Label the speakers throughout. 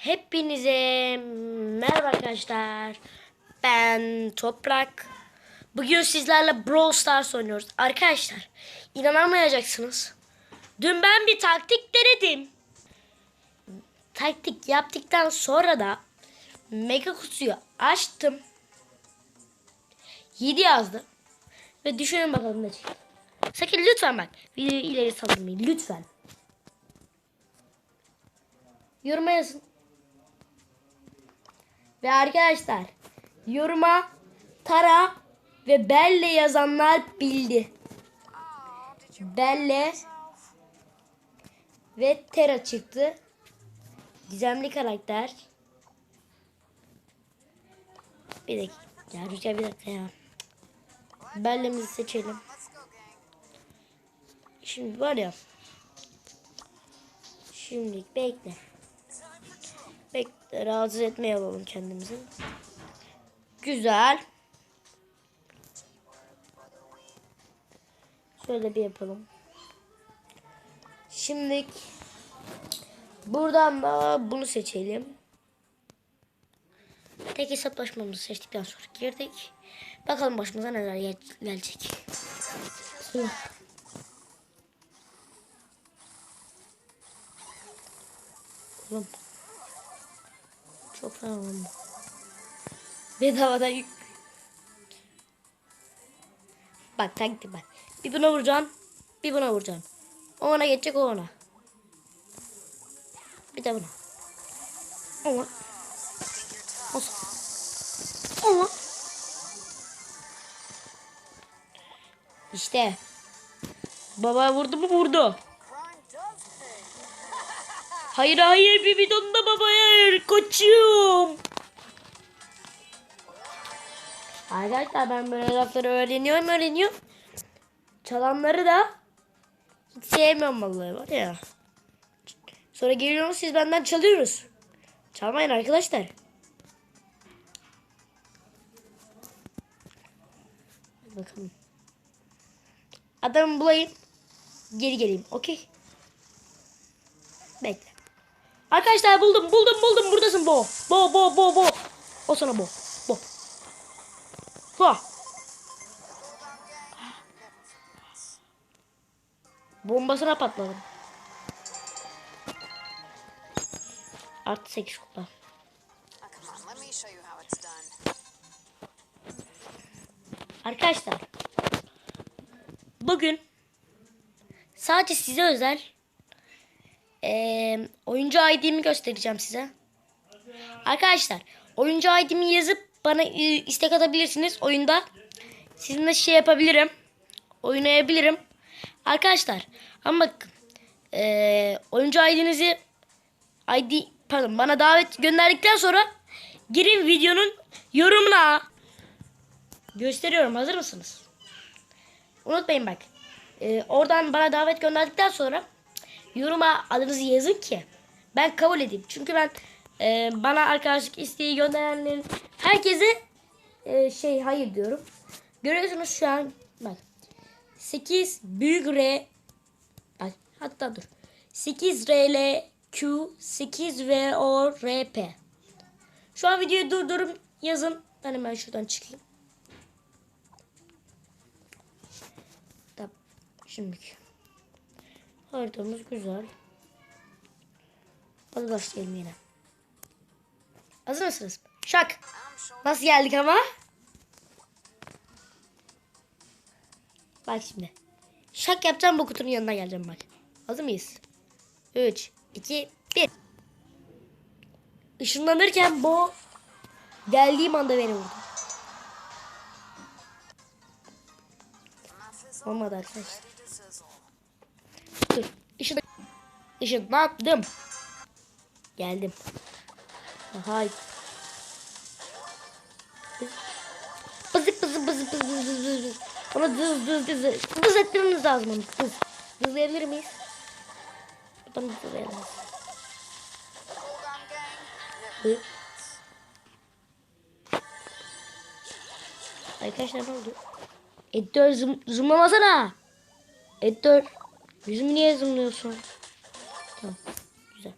Speaker 1: Hepinize merhaba arkadaşlar. Ben Toprak. Bugün sizlerle Brawl Stars oynuyoruz. Arkadaşlar inanamayacaksınız. Dün ben bir taktik denedim. Taktik yaptıktan sonra da mega kutuyu açtım. 7 yazdı. Ve düşünün bakalım ne çıktı. Sakın lütfen bak. Videoyu ileri saldırmayın. Lütfen. Yoruma yazın. Ve arkadaşlar yoruma Tara ve Belle yazanlar bildi. Belle ve Tera çıktı. Gizemli karakter. Bir dakika. Ya Rüzgar bir dakika ya. Belle'mizi seçelim. Şimdi var ya. Şimdi bekle. Rahatsız etmeye alalım kendimizi. Güzel. Şöyle bir yapalım. Şimdi buradan da bunu seçelim. Tek hesaplaşmamızı seçtikten sonra girdik. Bakalım başımıza neler gel- gelecek. Oğlum. Çok fena oldu. Yük. Bak taktik bak. Bir buna vuracaksın. Bir buna vuracaksın. O ona geçecek o ona. Bir de buna. Ona. Olsun. Ona. İşte. Baba vurdu mu vurdu. Hayır hayır bir bidon da babaya koçum. Arkadaşlar ben böyle lafları öğreniyorum öğreniyorum. Çalanları da hiç sevmiyorum vallahi var ya. Sonra geliyorsunuz siz benden çalıyorsunuz. Çalmayın arkadaşlar. Bakalım. Adamı bulayım. Geri geleyim. Okey. Bekle. Arkadaşlar buldum buldum buldum buradasın bo. Bo bo bo bo. O sana bo. Bo. Ha. Bombasına patladım. Artı 8 kupa. Arkadaşlar. Bugün sadece size özel eee, oyuncu ID'mi göstereceğim size. Arkadaşlar oyuncu ID'mi yazıp bana e, istek atabilirsiniz oyunda. Sizinle şey yapabilirim. Oynayabilirim. Arkadaşlar ama bakın eee, oyuncu ID'nizi ID pardon bana davet gönderdikten sonra girin videonun yorumuna gösteriyorum. Hazır mısınız? Unutmayın bak. Ee, oradan bana davet gönderdikten sonra yoruma adınızı yazın ki ben kabul edeyim. Çünkü ben e, bana arkadaşlık isteği gönderenlerin herkese e, şey hayır diyorum. Görüyorsunuz şu an bak 8 büyük R bak hatta dur 8 RL Q 8 V O R P Şu an videoyu durdurup yazın. Ben hemen şuradan çıkayım. Tamam. Şimdiki. Haritamız güzel. Hadi başlayalım yine. Hazır mısınız? Şak. Nasıl geldik ama? Bak şimdi. Şak yapacağım bu kutunun yanına geleceğim bak. Hazır mıyız? 3, 2, 1. Işınlanırken bu geldiğim anda beni vurdu. Olmadı arkadaşlar. Işınlandım. Geldim. Aha. Bızık bızık bızık bızık bızık bızık. Ama dız dız dız dız. Etmemiz lazım onu. Dız. Dızlayabilir miyiz? Buradan dızlayalım. Buyur. Arkadaşlar ne oldu? Editör zoom, zoomlamasana. Editör. Yüzümü niye zoomluyorsun? Tamam. Güzel.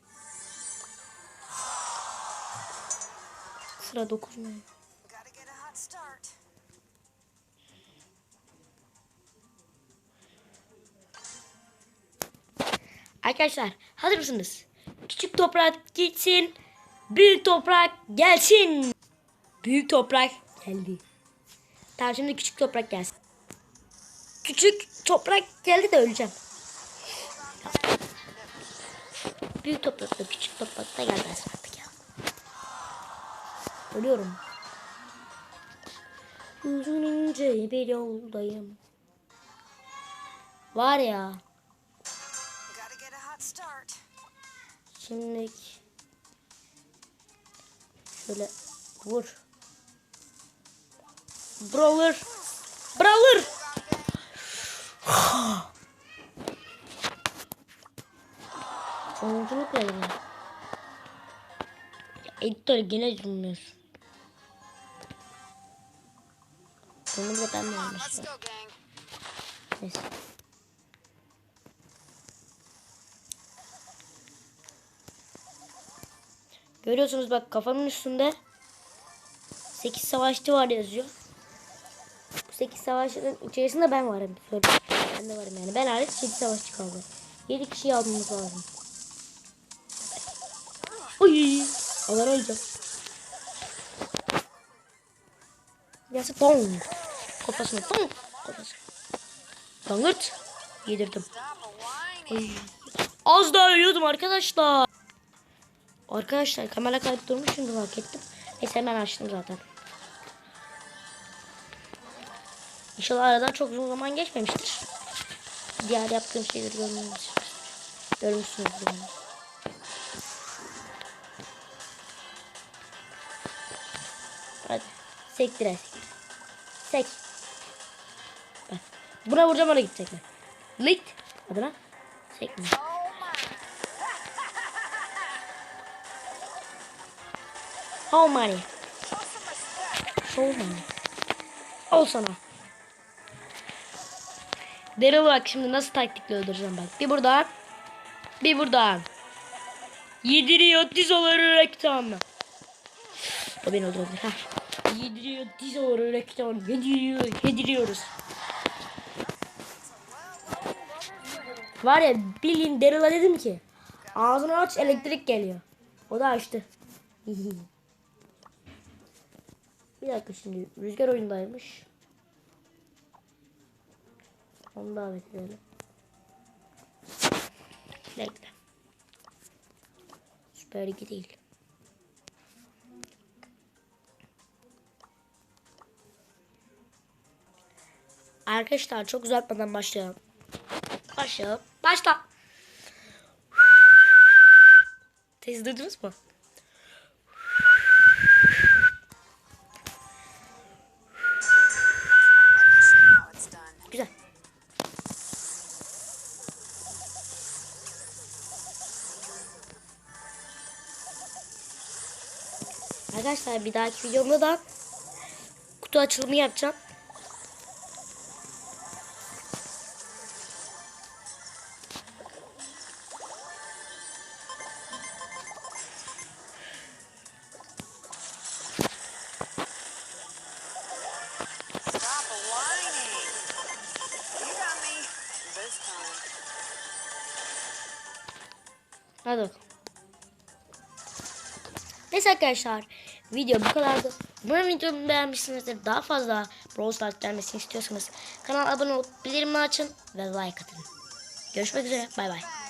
Speaker 1: sıra dokunmuyor.
Speaker 2: Gotta get a hot start.
Speaker 1: Arkadaşlar hazır mısınız? Küçük toprak gitsin. Büyük toprak gelsin. Büyük toprak geldi. Tamam şimdi küçük toprak gelsin. Küçük toprak geldi de öleceğim. Büyük toprak da küçük toprak da gelmez artık ya. Ölüyorum. Uzun ince bir yoldayım. Var ya. Şimdi şöyle vur. Brawler. Brawler. Sonunculuk geldi. Ya editör gene durmuyor. Bunu da ben
Speaker 2: gang.
Speaker 1: Neyse. Görüyorsunuz bak kafamın üstünde 8 savaşçı var yazıyor. Bu 8 savaşçının içerisinde ben varım. Ben de varım yani. Ben hariç 7 savaşçı kaldı. 7 kişiyi almamız lazım. Oy! Allah öleceğim. Yası bom. Kafasına bom. Kafasına. Dangırt. Yedirdim.
Speaker 2: Stop a whining.
Speaker 1: Az daha ölüyordum arkadaşlar. Arkadaşlar kamera kayıp durmuş şimdi fark ettim. Neyse hemen açtım zaten. İnşallah aradan çok uzun zaman geçmemiştir. Diğer yaptığım şeyleri görmüşsünüz. Görmüşsünüzdür. Hadi. Sektir. Sek. Bak. Buna vuracağım ona gidecekler. Lit. Adına. Sekme. How money? Show money. Al sana. Daryl bak şimdi nasıl taktikle öldüreceğim bak. Bir buradan. Bir buradan. Yediriyor diz olur reklam. O beni öldürebilir. Ha. Yediriyor diz olur reklam. Yediriyor. Yediriyoruz. Var ya bildiğin Daryl'a dedim ki. Ağzını aç elektrik geliyor. O da açtı. Bir dakika şimdi rüzgar oyundaymış. Onu davet edelim. Bekle. Süper 2 değil. Arkadaşlar çok uzatmadan başlayalım. Başlayalım. Başla. Tez duydunuz mu? Güzel. Arkadaşlar bir dahaki videomda da kutu açılımı yapacağım. Hadi bakalım. Neyse arkadaşlar video bu kadardı. Umarım videomu beğenmişsinizdir. Daha fazla Brawl Stars gelmesini istiyorsanız kanala abone olup bildirimleri açın ve like atın. Görüşmek üzere. Bay bay.